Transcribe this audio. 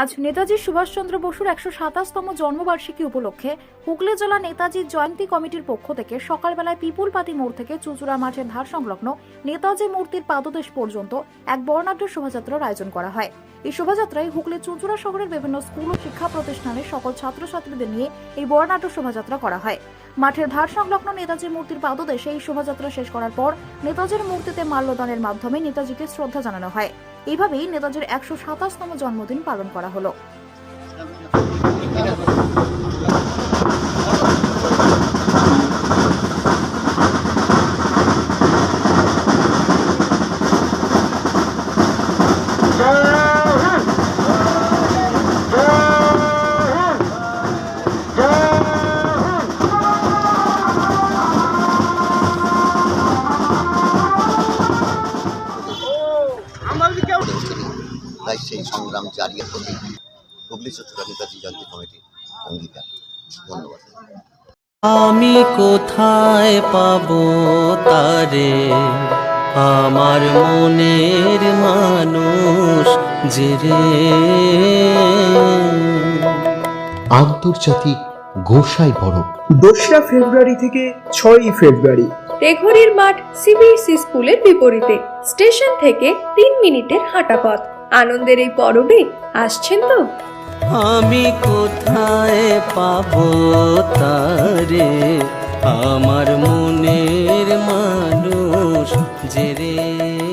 আজ নেতাজি সুভাষচন্দ্র বসুর একশো সাতাশতম জন্মবার্ষিকী উপলক্ষে হুগলি জেলা নেতাজি জয়ন্তী কমিটির পক্ষ থেকে সকালবেলায় পিপুলপাতি মোড় থেকে চুচুড়া মাঠের ধার সংলগ্ন নেতাজি মূর্তির পাদদেশ পর্যন্ত এক বর্ণাঢ্য শোভাযাত্রার আয়োজন করা হয়। এই শোভাযাত্রায় হুগলি চুঁচুড়া শহরের বিভিন্ন স্কুল ও শিক্ষা প্রতিষ্ঠানের সকল ছাত্রছাত্রীদের নিয়ে এই বর্ণাঢ্য শোভাযাত্রা করা হয়। মাঠের ধার সংলগ্ন নেতাজি মূর্তির পাদদেশে এই শোভাযাত্রা শেষ করার পর নেতাজির মূর্তিতে মাল্যদানের মাধ্যমে নেতাজিকে শ্রদ্ধা জানানো হয়। এইভাবেই নেতাজির একশো সাতাশতম জন্মদিন পালন করা হলো। তাই সেই সংগ্রাম জারি প্রতি হুগলি চচুরা নেতাজি জয়ন্তী কমিটির অঙ্গীকার। ধন্যবাদ। আমি কোথায় পাবো তারে? আমার মনের মানুষ যে রে? আন্তর্জাতিক গোসাই পরব দোসরা ফেব্রুয়ারি থেকে ছয়ই ফেব্রুয়ারি। তেঘরির মাঠ সিবিএসই স্কুলের বিপরীতে স্টেশন থেকে তিন মিনিটের হাঁটা পথ আনন্দের এই পরবে আসছেন তো? আমি কোথায় পাবো তারে? আমার মনের মানুষ যে রে।